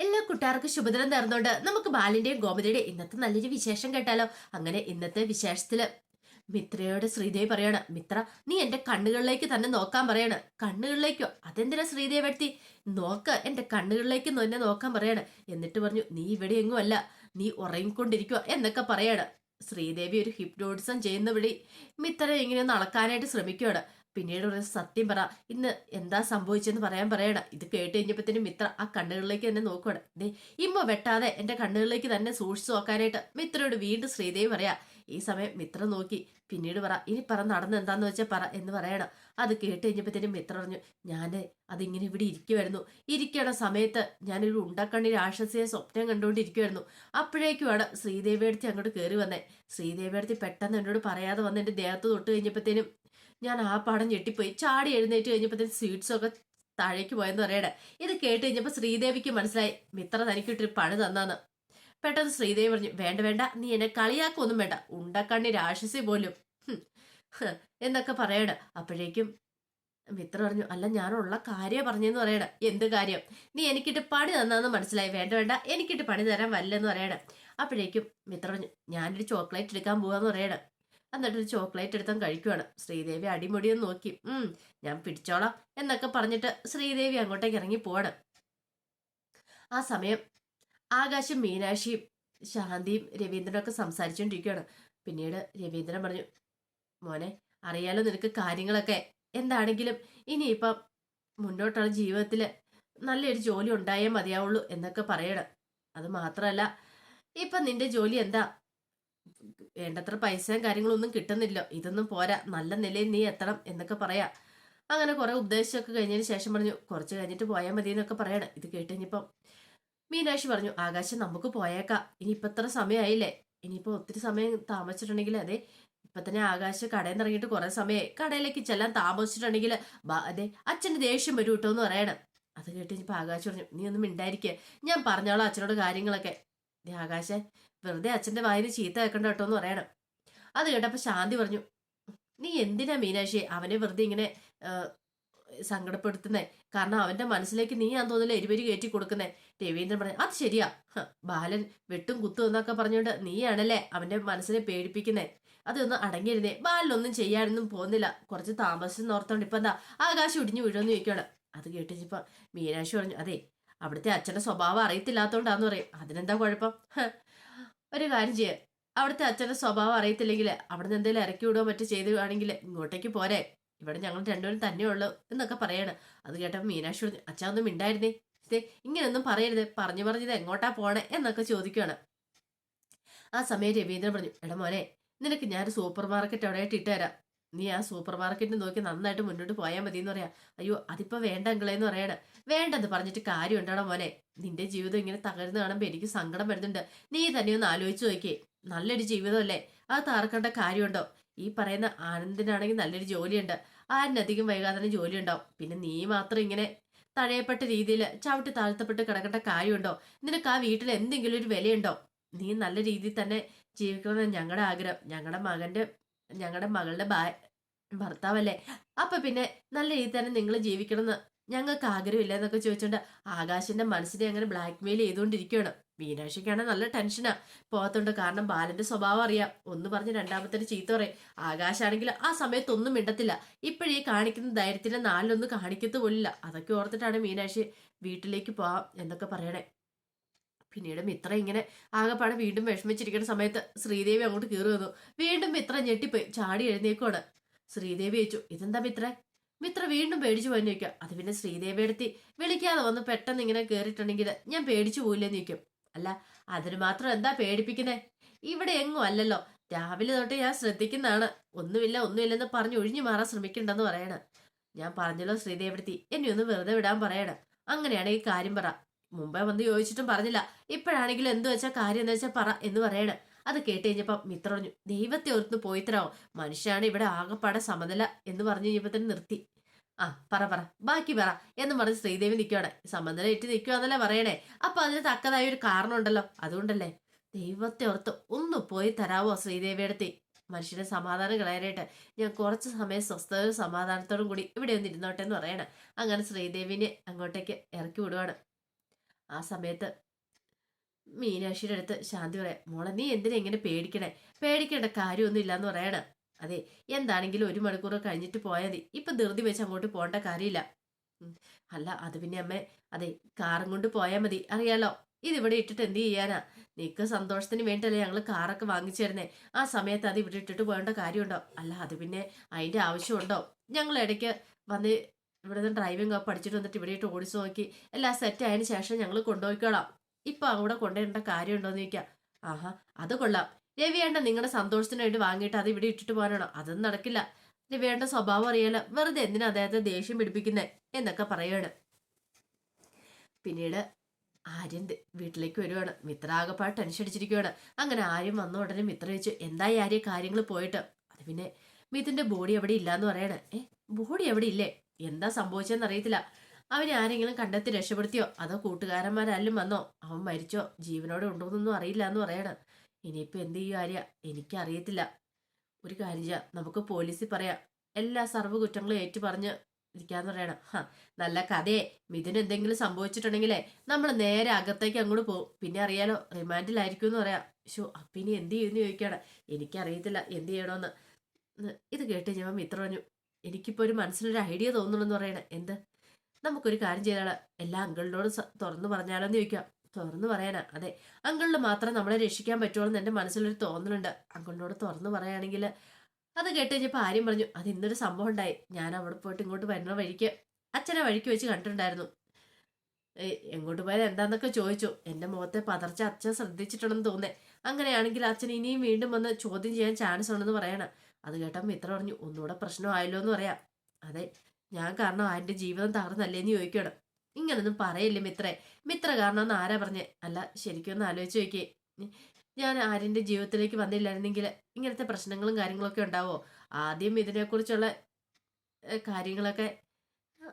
എല്ലാ കൂട്ടുകാർക്കും ശുഭദിനം നേർന്നുകൊണ്ട് നമുക്ക് ബാലിന്റെയും ഗോമതിയുടെയും ഇന്നത്തെ നല്ലൊരു വിശേഷം കേട്ടാലോ? അങ്ങനെ ഇന്നത്തെ വിശേഷത്തിൽ മിത്രയോട് ശ്രീദേവി പറയാണ് മിത്ര നീ എന്റെ കണ്ണുകളിലേക്ക് തന്നെ നോക്കാൻ പറയാണ്. കണ്ണുകളിലേക്കോ? അതെന്തിനാ ശ്രീദേവി എടുത്തി നോക്ക് എന്റെ കണ്ണുകളിലേക്ക് തന്നെ നോക്കാൻ പറയാണ്. എന്നിട്ട് പറഞ്ഞു നീ ഇവിടെ എങ്ങും അല്ല നീ ഉറങ്ങിക്കൊണ്ടിരിക്കുക എന്നൊക്കെ പറയാണ്. ശ്രീദേവി ഒരു ഹിപ്നോട്ടിസം ചെയ്യുന്ന വിളി മിത്ര ഇങ്ങനെ ഒന്ന് അളക്കാനായിട്ട് ശ്രമിക്കുകയാണ് പിന്നീട് ഒരു സത്യം പറ. ഇന്ന് എന്താ സംഭവിച്ചെന്ന് പറയാൻ പറയണം ഇത് കേട്ട് കഴിഞ്ഞപ്പോഴത്തേനും മിത്ര ആ കണ്ണുകളിലേക്ക് തന്നെ നോക്കണം ദേ ഇമ്മ വെട്ടാതെ എന്റെ കണ്ണുകളിലേക്ക് തന്നെ സൂക്ഷിച്ചു നോക്കാനായിട്ട് മിത്രയോട് വീണ്ടും ശ്രീദേവി പറയാ ഈ സമയം മിത്ര നോക്കി. പിന്നീട് പറ ഇനി പറ നടന്ന് എന്താന്ന് വെച്ചാൽ പറ എന്ന് പറയണം. അത് കേട്ട് കഴിഞ്ഞപ്പോഴത്തേനും മിത്ര പറഞ്ഞു ഞാൻ അതിങ്ങനെ ഇവിടെ ഇരിക്കുമായിരുന്നു ഇരിക്കണ സമയത്ത് ഞാനൊരു ഉണ്ടക്കണ്ണി രാക്ഷസിയെ സ്വപ്നം കണ്ടുകൊണ്ടിരിക്കുമായിരുന്നു അപ്പോഴേക്കുമാണ് ശ്രീദേവിയടുത്ത് അങ്ങോട്ട് കയറി വന്നേ. ശ്രീദേവിയടുത്ത് പെട്ടെന്ന് എന്നോട് പറയാതെ വന്ന് എന്റെ ദേഹത്ത് തൊട്ട് കഴിഞ്ഞപ്പോഴത്തേനും ഞാൻ ആ പാടം ഞെട്ടിപ്പോയി. ചാടി എഴുന്നേറ്റ് കഴിഞ്ഞപ്പോഴത്തേക്ക് സ്വീറ്റ്സ് ഒക്കെ താഴേക്ക് പോയെന്ന് പറയണേ. ഇത് കേട്ട് കഴിഞ്ഞപ്പോൾ ശ്രീദേവിക്ക് മനസ്സിലായി മിത്ര തനിക്കിട്ടൊരു പണി തന്നാന്ന്. പെട്ടെന്ന് ശ്രീദേവി പറഞ്ഞു വേണ്ട വേണ്ട നീ എന്നെ കളിയാക്കൊന്നും വേണ്ട. ഉണ്ടക്കണ്ണി രാക്ഷസി പോലും. എന്നൊക്കെ പറയണ. അപ്പോഴേക്കും മിത്ര പറഞ്ഞു അല്ല ഞാനുള്ള കാര്യം പറഞ്ഞെന്ന് പറയണ. എന്ത് കാര്യം? നീ എനിക്കിട്ട് പണി തന്നാന്ന് മനസ്സിലായി. വേണ്ട വേണ്ട എനിക്കിട്ട് പണി തരാൻ വല്ലെന്ന് പറയണ. അപ്പോഴേക്കും മിത്ര പറഞ്ഞു ഞാനൊരു ചോക്ലേറ്റ് എടുക്കാൻ പോവാന്ന് പറയണ. എന്നിട്ട് ഒരു ചോക്ലേറ്റ് എടുത്തും കഴിക്കുവാണ്. ശ്രീദേവി അടിമുടിയും നോക്കി. ഉം ഞാൻ പിടിച്ചോളാം എന്നൊക്കെ പറഞ്ഞിട്ട് ശ്രീദേവി അങ്ങോട്ടേക്ക് ഇറങ്ങി പോവാണ്. ആ സമയം ആകാശം മീനാക്ഷിയും ശാന്തിയും രവീന്ദ്രനും ഒക്കെ സംസാരിച്ചുകൊണ്ടിരിക്കുകയാണ് പിന്നീട് രവീന്ദ്രൻ പറഞ്ഞു മോനെ അറിയാലോ നിനക്ക് കാര്യങ്ങളൊക്കെ. എന്താണെങ്കിലും ഇനിയിപ്പം മുന്നോട്ടുള്ള ജീവിതത്തിൽ നല്ലൊരു ജോലി ഉണ്ടായേ മതിയാവുള്ളൂ എന്നൊക്കെ പറയണം. അത് മാത്രമല്ല ഇപ്പം നിന്റെ ജോലി എന്താ? വേണ്ടത്ര പൈസയും കാര്യങ്ങളൊന്നും കിട്ടുന്നില്ല. ഇതൊന്നും പോരാ. നല്ല നിലയിൽ നീ എത്തണം എന്നൊക്കെ പറയാ. അങ്ങനെ കുറെ ഉപദേശമൊക്കെ കഴിഞ്ഞതിന് ശേഷം പറഞ്ഞു കുറച്ച് കഴിഞ്ഞിട്ട് പോയാൽ മതി എന്നൊക്കെ പറയണം. ഇത് കേട്ടുകഴിഞ്ഞപ്പം മീനാക്ഷി പറഞ്ഞു ആകാശം നമുക്ക് പോയേക്കാം. ഇനി ഇപ്പൊ ഇത്ര സമയമായില്ലേ ഇനിയിപ്പോ ഒത്തിരി സമയം താമസിച്ചിട്ടുണ്ടെങ്കിൽ അതെ ഇപ്പൊ തന്നെ ആകാശ് കടയിൽ നിന്ന് ഇറങ്ങിയിട്ട് കുറെ സമയമായി കടയിലേക്ക് ചെല്ലാൻ താമസിച്ചിട്ടുണ്ടെങ്കിൽ അതെ അച്ഛന്റെ ദേഷ്യം വരും കേട്ടോ എന്ന് പറയണം. അത് കേട്ട് ആകാശ് പറഞ്ഞു നീ ഒന്നും മിണ്ടായിരിക്കേ. ഞാൻ പറഞ്ഞോളാം അച്ഛനോട് കാര്യങ്ങളൊക്കെ. ആകാശ വെറുതെ അച്ഛന്റെ വായിൽ ചീത്ത വെക്കണ്ട കേട്ടോ എന്ന് പറയണം. അത് കേട്ടപ്പോ ശാന്തി പറഞ്ഞു നീ എന്തിനാ മീനാക്ഷി അവനെ വെറുതെ ഇങ്ങനെ സങ്കടപ്പെടുത്തുന്നേ? കാരണം അവന്റെ മനസ്സിലേക്ക് നീ ഞാൻ തോന്നില്ല എരിപരി കയറ്റി കൊടുക്കുന്നേ. രവീന്ദ്രൻ പറഞ്ഞു അത് ശരിയാ. ബാലൻ വെട്ടും കുത്തും എന്നൊക്കെ പറഞ്ഞുകൊണ്ട് നീയാണല്ലേ അവന്റെ മനസ്സിനെ പേടിപ്പിക്കുന്നേ? അതൊന്ന് അടങ്ങിയിരുന്നേ. ബാലനൊന്നും ചെയ്യാനൊന്നും പോകുന്നില്ല. കുറച്ച് താമസിച്ചെന്ന് ഓർത്തോണ്ട് ഇപ്പൊ എന്താ ആകാശം ഇടിഞ്ഞു വീഴുമെന്ന് ചോദിക്കണം അത് കേട്ടിപ്പോ മീനാക്ഷി പറഞ്ഞു അതെ അവിടുത്തെ അച്ഛന്റെ സ്വഭാവം അറിയത്തില്ലാത്തോണ്ടാന്ന് പറയും. അതിനെന്താ കുഴപ്പം? ഒരു കാര്യം ചെയ്യാൻ അവിടുത്തെ അച്ഛന്റെ സ്വഭാവം അറിയത്തില്ലെങ്കിൽ അവിടുന്ന് എന്തെങ്കിലും ഇറക്കി വിടുകയോ മറ്റോ ചെയ്തുവാണെങ്കിൽ ഇങ്ങോട്ടേക്ക് പോരെ. ഇവിടെ ഞങ്ങൾ രണ്ടുപേരും തന്നെ ഉള്ളു എന്നൊക്കെ പറയണം. അത് കേട്ടപ്പോൾ മീനാക്ഷി പറഞ്ഞു അച്ഛാ ഒന്നും മിണ്ടായിരുന്നേ? ഇതേ ഇങ്ങനെയൊന്നും പറയരുത്. പറഞ്ഞു പറഞ്ഞത് എങ്ങോട്ടാ പോണേ? എന്നൊക്കെ ചോദിക്കുകയാണ് ആ സമയം രവീന്ദ്രൻ പറഞ്ഞു എടാ മോനെ നിനക്ക് ഞാൻ സൂപ്പർ മാർക്കറ്റ് എവിടെയായിട്ട് ഇട്ടുതരാം നീ ആ സൂപ്പർ മാർക്കറ്റിൽ നോക്കി നന്നായിട്ട് മുന്നോട്ട് പോയാൽ മതി എന്ന് പറയാം. അയ്യോ അതിപ്പോ വേണ്ട എങ്കിലേന്ന് പറയാണ്. വേണ്ടെന്ന് പറഞ്ഞിട്ട് കാര്യം ഉണ്ടാണോ മോനെ? നിന്റെ ജീവിതം ഇങ്ങനെ തകർന്നു കാണുമ്പോൾ എനിക്ക് സങ്കടം വരുന്നുണ്ട്. നീ തന്നെ ഒന്ന് ആലോചിച്ച് നോക്കിയേ. നല്ലൊരു ജീവിതമല്ലേ? അത് തകർക്കേണ്ട കാര്യമുണ്ടോ? ഈ പറയുന്ന ആനന്ദിനാണെങ്കിൽ നല്ലൊരു ജോലിയുണ്ട്. ആരിനധികം വൈകാതെ തന്നെ ജോലി ഉണ്ടാവും പിന്നെ നീ മാത്രം ഇങ്ങനെ തഴയപ്പെട്ട രീതിയിൽ ചവിട്ടി താഴ്ത്തപ്പെട്ട് കിടക്കേണ്ട കാര്യമുണ്ടോ? നിനക്ക് ആ വീട്ടിൽ എന്തെങ്കിലും ഒരു വിലയുണ്ടോ? നീ നല്ല രീതിയിൽ തന്നെ ജീവിക്കണമെന്ന് ഞങ്ങളുടെ ആഗ്രഹം. ഞങ്ങളുടെ മകന്റെ ഞങ്ങളുടെ മകളുടെ ഭാ ഭർത്താവല്ലേ? അപ്പൊ പിന്നെ നല്ല രീതിയിൽ തന്നെ നിങ്ങൾ ജീവിക്കണമെന്ന് ഞങ്ങൾക്ക് ആഗ്രഹമില്ല എന്നൊക്കെ ചോദിച്ചോണ്ട് ആകാശിന്റെ മനസ്സിനെ അങ്ങനെ ബ്ലാക്ക് മെയിൽ ചെയ്തുകൊണ്ടിരിക്കുകയാണ് മീനാക്ഷിക്കാണ് നല്ല ടെൻഷനാ പോകത്തുണ്ട് കാരണം ബാലന്റെ സ്വഭാവം അറിയാം. ഒന്ന് പറഞ്ഞ് രണ്ടാമത്തെ ചീത്ത പറയും. ആകാശാണെങ്കിൽ ആ സമയത്ത് ഒന്നും മിണ്ടത്തില്ല. ഇപ്പോഴീ കാണിക്കുന്ന ധൈര്യത്തിന് നാലിലൊന്നും കാണിക്കത്തു പോലില്ല. അതൊക്കെ ഓർത്തിട്ടാണ് മീനാക്ഷി വീട്ടിലേക്ക് പോവാം എന്നൊക്കെ പറയണേ. പിന്നീട് മിത്ര ഇങ്ങനെ ആകെപ്പാടെ വീണ്ടും വിഷമിച്ചിരിക്കുന്ന സമയത്ത് ശ്രീദേവി അങ്ങോട്ട് കയറി വന്നു. വീണ്ടും മിത്ര ഞെട്ടിപ്പോയി. ചാടി എഴുന്നേക്കോട് ശ്രീദേവി ചോദിച്ചു ഇതെന്താ മിത്ര? മിത്ര വീണ്ടും പേടിച്ചു പോയി നിൽക്കുക അത് പിന്നെ ശ്രീദേവി എടുത്തി വിളിക്കാതെ വന്ന് പെട്ടെന്ന് ഇങ്ങനെ കയറിയിട്ടുണ്ടെങ്കിൽ ഞാൻ പേടിച്ചു പോയില്ലെന്ന് നിൽക്കും അല്ല അതിന് മാത്രം എന്താ പേടിപ്പിക്കുന്നേ? ഇവിടെ എങ്ങും അല്ലല്ലോ. രാവിലെ തൊട്ട് ഞാൻ ശ്രദ്ധിക്കുന്നതാണ്. ഒന്നുമില്ല ഒന്നുമില്ലെന്ന് പറഞ്ഞ് ഒഴിഞ്ഞു മാറാൻ ശ്രമിക്കണ്ടെന്ന് പറയണ. ഞാൻ പറഞ്ഞല്ലോ ശ്രീദേവിടുത്തി എന്നെ ഒന്ന് വെറുതെ വിടാൻ പറയണം. അങ്ങനെയാണ് ഈ കാര്യം പറ. മുമ്പേ വന്ന് ചോദിച്ചിട്ടും പറഞ്ഞില്ല. ഇപ്പോഴാണെങ്കിലും എന്ത് വെച്ചാൽ കാര്യം എന്താ വെച്ചാൽ പറ എന്ന് പറയണം. അത് കേട്ട് കഴിഞ്ഞപ്പോൾ മിത്ര പറഞ്ഞു ദൈവത്തെ ഓർത്ത് പോയിത്തരാവോ മനുഷ്യാണ് ഇവിടെ ആകെപ്പാടെ സമനില എന്ന് പറഞ്ഞു കഴിഞ്ഞപ്പോൾ തന്നെ നിർത്തി. ആ പറ പറ. ബാക്കി പറ എന്ന് പറഞ്ഞ് ശ്രീദേവി നിൽക്കുവാണ് സമനില ഇട്ട് നിൽക്കുവാന്നല്ലേ പറയണേ. അപ്പൊ അതിന് തക്കതായ ഒരു കാരണം ഉണ്ടല്ലോ അതുകൊണ്ടല്ലേ. ദൈവത്തെ ഓർത്ത് ഒന്ന് പോയി തരാവോ ശ്രീദേവിയടുത്ത് മനുഷ്യനെ സമാധാനം കളയാനായിട്ട്. ഞാൻ കുറച്ച് സമയം സ്വസ്ഥതയും സമാധാനത്തോടും കൂടി ഇവിടെ ഒന്ന് ഇരുന്നോട്ടെ എന്ന് പറയണം. അങ്ങനെ ശ്രീദേവിനെ അങ്ങോട്ടേക്ക് ഇറക്കി വിടുവാണ്. ആ സമയത്ത് മീനാക്ഷിയുടെ അടുത്ത് ശാന്തി പറയാം മോളെ നീ എന്തിനാ ഇങ്ങനെ പേടിക്കണേ? പേടിക്കേണ്ട കാര്യമൊന്നും ഇല്ലാന്ന് പറയണേ. അതെ എന്താണെങ്കിലും ഒരു മണിക്കൂർ കഴിഞ്ഞിട്ട് പോയാൽ മതി. ഇപ്പം ധൃതി വെച്ച് അങ്ങോട്ട് പോകേണ്ട കാര്യമില്ല. അല്ല അത് പിന്നെ അമ്മേ അതെ കാറും കൊണ്ട് പോയാൽ മതി. അറിയാലോ ഇതിവിടെ ഇട്ടിട്ട് എന്ത് ചെയ്യാനാ? നിക്ക് സന്തോഷത്തിന് വേണ്ടിയല്ലേ ഞങ്ങൾ കാറൊക്കെ വാങ്ങിച്ചു തരുന്നേ? ആ സമയത്ത് അത് ഇവിടെ ഇട്ടിട്ട് പോകേണ്ട കാര്യമുണ്ടോ? അല്ല അത് പിന്നെ അതിന്റെ ആവശ്യമുണ്ടോ? ഞങ്ങൾ ഇടയ്ക്ക് വന്ന് ഇവിടെ നിന്ന് ഡ്രൈവിംഗ് ഒക്കെ പഠിച്ചിട്ട് വന്നിട്ട് ഇവിടെ ഇട്ട് ഓടിച്ചു നോക്കി. എല്ലാം സെറ്റ് ആയതിനു ശേഷം ഞങ്ങൾ കൊണ്ടുപോയിക്കോളാം. ഇപ്പൊ അവിടെ കൊണ്ടുവരേണ്ട കാര്യമുണ്ടോന്ന് ചോദിക്കാം. ആഹാ അത് കൊള്ളാം. രവിയേണ്ട നിങ്ങളുടെ സന്തോഷത്തിന് വേണ്ടി വാങ്ങിയിട്ട് അത് ഇവിടെ ഇട്ടിട്ട് പോകാനാണോ അതൊന്നും നടക്കില്ല. രവിയേണ്ട സ്വഭാവം അറിയാലോ. വെറുതെ എന്തിനാ അദ്ദേഹത്തെ ദേഷ്യം പിടിപ്പിക്കുന്നത് എന്നൊക്കെ പറയാണ് പിന്നീട് ആര്യൻ വീട്ടിലേക്ക് വരുവാണ്. മിത്ര ആകെപ്പാട് അങ്ങനെ ആര്യം വന്ന ഉടനെ മിത്ര ചോദിച്ചു എന്തായി ആര്യ കാര്യങ്ങൾ പോയിട്ട്? അത് പിന്നെ മിഥുന്റെ ബോഡി എവിടെ ഇല്ലാന്ന് പറയണേ. ഏ ബോഡി എവിടെ ഇല്ലേ? എന്താ സംഭവിച്ചതെന്ന് അറിയത്തില്ല അവനെ ആരെങ്കിലും കണ്ടെത്തി രക്ഷപ്പെടുത്തിയോ? അതോ കൂട്ടുകാരന്മാരാരും വന്നോ? അവൻ മരിച്ചോ? ജീവനോടെ ഉണ്ടോന്നൊന്നും അറിയില്ല എന്ന് പറയണം. ഇനിയിപ്പോ എന്ത് ചെയ്യും ആര്യ? എനിക്കറിയത്തില്ല. ഒരു കാര്യം നമുക്ക് പോലീസിൽ പറയാം. എല്ലാ സർവ കുറ്റങ്ങളും ഏറ്റു പറഞ്ഞ് ഇരിക്കാന്ന് പറയണം. ഹാ നല്ല കഥയെ. മിഥുന് എന്തെങ്കിലും സംഭവിച്ചിട്ടുണ്ടെങ്കിലേ നമ്മൾ നേരെ അകത്തേക്ക് അങ്ങോട്ട് പോകും പിന്നെ അറിയാലോ റിമാൻഡിലായിരിക്കും എന്ന് പറയാം. ഷോ അപ്പിനി എന്ത് ചെയ്യുമെന്ന് ചോദിക്കുകയാണ്. എനിക്കറിയത്തില്ല എന്ത് ചെയ്യണമെന്ന് ഇത് കേട്ട് ഞാൻ മിത്ര പറഞ്ഞു. എനിക്കിപ്പോൾ ഒരു മനസ്സിലൊരു ഐഡിയ തോന്നുന്നുണ്ടെന്ന് പറയണേ. എന്ത്? നമുക്കൊരു കാര്യം ചെയ്താൽ എല്ലാ അങ്കിളിനോടും തുറന്ന് പറഞ്ഞാലോ എന്ന് ചോദിക്കാം തുറന്നു പറയാനാ. അതെ അങ്കിളിന് മാത്രം നമ്മളെ രക്ഷിക്കാൻ പറ്റുള്ളൂ എന്റെ മനസ്സിലൊരു തോന്നലുണ്ട്. അങ്കിളിനോട് തുറന്നു പറയുകയാണെങ്കിൽ അത് കേട്ട് കഴിഞ്ഞപ്പോൾ ആര്യം പറഞ്ഞു അത് ഇന്നൊരു സംഭവം ഉണ്ടായി. ഞാൻ അവിടെ പോയിട്ട് ഇങ്ങോട്ട് വരുന്ന വഴിക്ക് അച്ഛനെ വഴിക്ക് വെച്ച് കണ്ടിട്ടുണ്ടായിരുന്നു. എങ്ങോട്ട് പോയാൽ എന്താന്നൊക്കെ ചോദിച്ചു. എന്റെ മുഖത്തെ പതർച്ച അച്ഛൻ ശ്രദ്ധിച്ചിട്ടുണ്ടെന്ന് തോന്നേ അങ്ങനെയാണെങ്കിൽ അച്ഛൻ ഇനിയും വീണ്ടും വന്ന് ചോദ്യം ചെയ്യാൻ ചാൻസ് ഉണ്ടെന്ന് പറയണം. അത് കേട്ടപ്പോൾ മിത്ര പറഞ്ഞു ഒന്നുകൂടെ പ്രശ്നമായല്ലോ എന്ന് പറയാം. അതെ ഞാൻ കാരണം ആന്റെ ജീവിതം തകർന്നല്ലേന്ന് ചോദിക്കണം ഇങ്ങനൊന്നും പറയല്ലേ മിത്രേ. മിത്ര കാരണം എന്ന് ആരാ പറഞ്ഞേ? അല്ല ശരിക്കും ഒന്ന് ആലോചിച്ച് നോക്കിയേ. ഞാൻ ആര്യന്റെ ജീവിതത്തിലേക്ക് വന്നില്ലായിരുന്നെങ്കിൽ ഇങ്ങനത്തെ പ്രശ്നങ്ങളും കാര്യങ്ങളൊക്കെ ഉണ്ടാവോ? ആദ്യം ഇതിനെക്കുറിച്ചുള്ള കാര്യങ്ങളൊക്കെ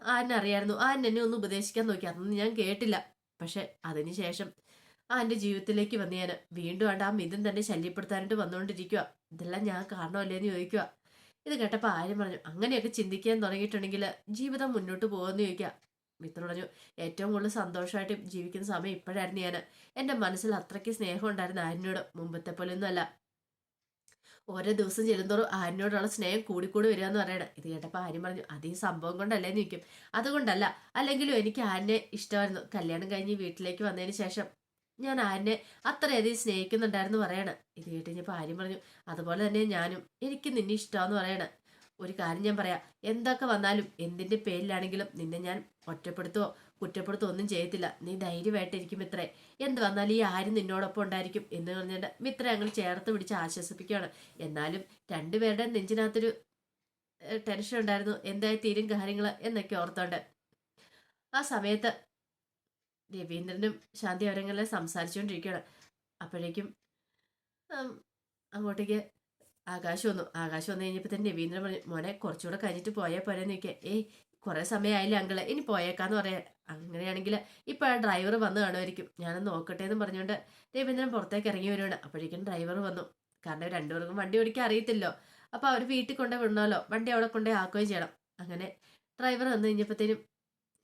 ആരനറിയായിരുന്നു ആൻ എന്നെ ഒന്ന് ഉപദേശിക്കാൻ നോക്കി. അതൊന്നും ഞാൻ കേട്ടില്ല. പക്ഷെ അതിനുശേഷം ആന്റെ ജീവിതത്തിലേക്ക് വന്ന് ഞാൻ വീണ്ടും ആണ്ട് ആ മിഥുൻ തന്നെ ശല്യപ്പെടുത്താനായിട്ട് വന്നുകൊണ്ടിരിക്കുക ഇതെല്ലാം ഞാൻ കാരണമല്ലേന്ന് ചോദിക്കുക ഇത് കേട്ടപ്പോൾ ആര്യം പറഞ്ഞു അങ്ങനെയൊക്കെ ചിന്തിക്കാൻ തുടങ്ങിയിട്ടുണ്ടെങ്കിൽ ജീവിതം മുന്നോട്ട് പോകുമെന്ന് ചോദിക്കുക മിത്രം പറഞ്ഞു ഏറ്റവും കൂടുതൽ സന്തോഷമായിട്ട് ജീവിക്കുന്ന സമയം ഇപ്പോഴായിരുന്നു ഞാൻ എന്റെ മനസ്സിൽ അത്രയ്ക്ക് സ്നേഹം ഉണ്ടായിരുന്നു ആരിനോട് മുമ്പത്തെ പോലെയൊന്നുമല്ല. ഓരോ ദിവസം ചെല്ലുന്തോറും ആരിനോടുള്ള സ്നേഹം കൂടിക്കൂടി വരിക എന്ന് പറയണം. ഇത് കേട്ടപ്പോൾ ആര്യം പറഞ്ഞു അത് സംഭവം കൊണ്ടല്ലേ നിൽക്കും അതുകൊണ്ടല്ല അല്ലെങ്കിലും എനിക്ക് ആരിനെ ഇഷ്ടമായിരുന്നു. കല്യാണം കഴിഞ്ഞ് വീട്ടിലേക്ക് വന്നതിന് ശേഷം ഞാൻ ആര്യനെ അത്രയധികം സ്നേഹിക്കുന്നുണ്ടായിരുന്നു പറയണ. ഇത് കേട്ട് കഴിഞ്ഞപ്പോൾ ആര്യം പറഞ്ഞു അതുപോലെ തന്നെ ഞാനും. എനിക്ക് നിന്നെ ഇഷ്ടമാന്ന് പറയണ. ഒരു കാര്യം ഞാൻ പറയാം. എന്തൊക്കെ വന്നാലും എന്തിന്റെ പേരിലാണെങ്കിലും നിന്നെ ഞാൻ ഒറ്റപ്പെടുത്തോ കുറ്റപ്പെടുത്തോ ഒന്നും ചെയ്യത്തില്ല. നീ ധൈര്യമായിട്ടിരിക്കും മിത്രേ. എന്ത് വന്നാലും ഈ ആരും നിന്നോടൊപ്പം ഉണ്ടായിരിക്കും എന്ന് പറഞ്ഞിട്ട് മിത്ര ഞങ്ങൾ ചേർത്ത് പിടിച്ച് ആശ്വസിപ്പിക്കുകയാണ്. എന്നാലും രണ്ടുപേരുടെ നെഞ്ചിനകത്തൊരു ടെൻഷൻ ഉണ്ടായിരുന്നു. എന്തായി തീരും കാര്യങ്ങൾ എന്നൊക്കെ ഓർത്തോണ്ട്. ആ സമയത്ത് രവീന്ദ്രനും ശാന്തി അവരെങ്ങനെ സംസാരിച്ചുകൊണ്ടിരിക്കുകയാണ് അപ്പോഴേക്കും അങ്ങോട്ടേക്ക് ആകാശം വന്നു. ആകാശം വന്നു കഴിഞ്ഞപ്പോൾ തന്നെ രവീന്ദ്രൻ പറഞ്ഞു മോനെ കുറച്ചുകൂടെ കഴിഞ്ഞിട്ട് പോയാൽ പോരെന്ന് നിൽക്കുക ഏയ് കുറേ സമയമായില്ലേ അങ്കിൾ. ഇനി പോയേക്കാന്ന് പറയാം. അങ്ങനെയാണെങ്കിൽ ഇപ്പോൾ ആ ഡ്രൈവർ വന്ന് കാണുമായിരിക്കും. ഞാനൊന്ന് നോക്കട്ടെ എന്ന് പറഞ്ഞുകൊണ്ട് രവീന്ദ്രൻ പുറത്തേക്ക് ഇറങ്ങി വരുവാണ്. അപ്പോഴേക്കും ഡ്രൈവർ വന്നു. കാരണം രണ്ടുപേർക്കും വണ്ടി ഓടിക്കാൻ അറിയത്തില്ലോ. അപ്പോൾ അവർ വീട്ടിൽ കൊണ്ടേ വിടണമല്ലോ. വണ്ടി അവിടെ കൊണ്ടേ ആക്കുകയും ചെയ്യണം. അങ്ങനെ ഡ്രൈവർ വന്നു കഴിഞ്ഞപ്പോഴത്തേനും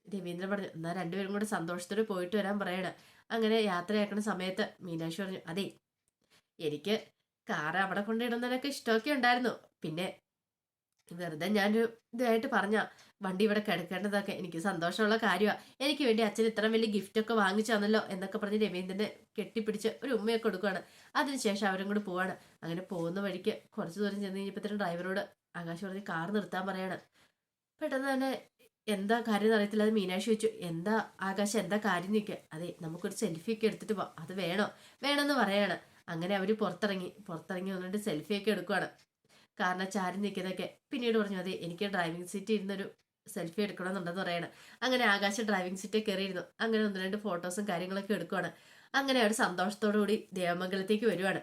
രവീന്ദ്രൻ പറഞ്ഞു എന്നാൽ രണ്ടുപേരും കൂടെ സന്തോഷത്തോടെ പോയിട്ട് വരാൻ പറയണ. അങ്ങനെ യാത്രയാക്കുന്ന സമയത്ത് മീനാക്ഷി പറഞ്ഞു അതെ എനിക്ക് കാർ അവിടെ കൊണ്ടിടുന്നതിനൊക്കെ ഇഷ്ടമൊക്കെ ഉണ്ടായിരുന്നു. പിന്നെ വെറുതെ ഞാനൊരു ഇതായിട്ട് പറഞ്ഞ വണ്ടി ഇവിടെ കിടക്കേണ്ടതൊക്കെ എനിക്ക് സന്തോഷമുള്ള കാര്യമാണ് എനിക്ക് വേണ്ടി അച്ഛൻ ഇത്ര വലിയ ഗിഫ്റ്റൊക്കെ വാങ്ങിച്ചു തന്നല്ലോ എന്നൊക്കെ പറഞ്ഞ് രവീന്ദ്രനെ കെട്ടിപ്പിടിച്ച് ഒരു ഉമ്മയൊക്കെ കൊടുക്കുകയാണ് അതിനുശേഷം അവരും കൂടെ പോവാണ്. അങ്ങനെ പോകുന്ന വഴിക്ക് കുറച്ച് ദൂരം ചെന്ന് കഴിഞ്ഞപ്പോഴത്തേനും ഡ്രൈവറോട് ആകാശ് പറഞ്ഞ് കാർ നിർത്താൻ പറയാണ്. പെട്ടെന്ന് തന്നെ എന്താ കാര്യം അറിയത്തില്ല. അത് മീനാക്ഷി വെച്ചു എന്താ ആകാശം എന്താ കാര്യം നിൽക്കുക അതെ നമുക്കൊരു സെൽഫിയൊക്കെ എടുത്തിട്ട് പോവാം. അത് വേണോ? വേണമെന്ന് പറയാണ്. അങ്ങനെ അവർ പുറത്തിറങ്ങി. പുറത്തിറങ്ങി വന്നിട്ട് സെൽഫിയൊക്കെ എടുക്കുവാണ്. കാരണം ചാരി നിൽക്കുന്നതൊക്കെ. പിന്നീട് പറഞ്ഞു അതെ എനിക്ക് ഡ്രൈവിംഗ് സീറ്റ് ഇരുന്നൊരു സെൽഫി എടുക്കണമെന്നുണ്ടെന്ന് പറയണം. അങ്ങനെ ആകാശ ഡ്രൈവിംഗ് സീറ്റ് കയറിയിരുന്നു. അങ്ങനെ ഒന്ന് രണ്ട് ഫോട്ടോസും കാര്യങ്ങളൊക്കെ എടുക്കുവാണ്. അങ്ങനെ അവർ സന്തോഷത്തോടു കൂടി ദേവമംഗലത്തേക്ക് വരുവാണ്.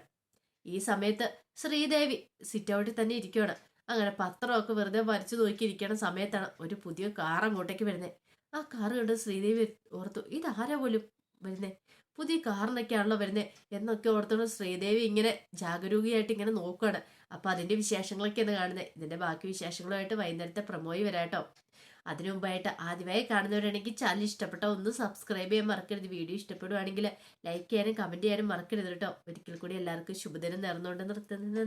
ഈ സമയത്ത് ശ്രീദേവി സിറ്റ് ഔട്ടിൽ തന്നെ ഇരിക്കുവാണ്. അങ്ങനെ പത്രമൊക്കെ വെറുതെ വരച്ചു നോക്കിയിരിക്കണ സമയത്താണ് ഒരു പുതിയ കാർ അങ്ങോട്ടേക്ക് വരുന്നത് ആ കാർ കണ്ട് ശ്രീദേവി ഓർത്തു ഇതാരാ പോലും വരുന്നേ? പുതിയ കാറിനൊക്കെയാണല്ലോ വരുന്നത് എന്നൊക്കെ ഓർത്തോണ്ട് ശ്രീദേവി ഇങ്ങനെ ജാഗരൂകയായിട്ട് ഇങ്ങനെ നോക്കുകയാണ് അപ്പൊ അതിന്റെ വിശേഷങ്ങളൊക്കെയാണ് കാണുന്നത് ഇതിന്റെ ബാക്കി വിശേഷങ്ങളുമായിട്ട് വൈകുന്നേരത്തെ പ്രമോയി വരാട്ടോ. അതിനു മുമ്പായിട്ട് ആദ്യമായി കാണുന്നവരാണെങ്കിൽ ചാനൽ ഇഷ്ടപ്പെട്ടോ ഒന്ന് സബ്സ്ക്രൈബ് ചെയ്യാൻ മറക്കരുത്. വീഡിയോ ഇഷ്ടപ്പെടുവാണെങ്കിൽ ലൈക്ക് ചെയ്യാനും കമന്റ് ചെയ്യാനും മറക്കരുത് കേട്ടോ. ഒരിക്കൽ കൂടി എല്ലാവർക്കും ശുഭദിനം നേർന്നുകൊണ്ട് നിർത്തുന്നത്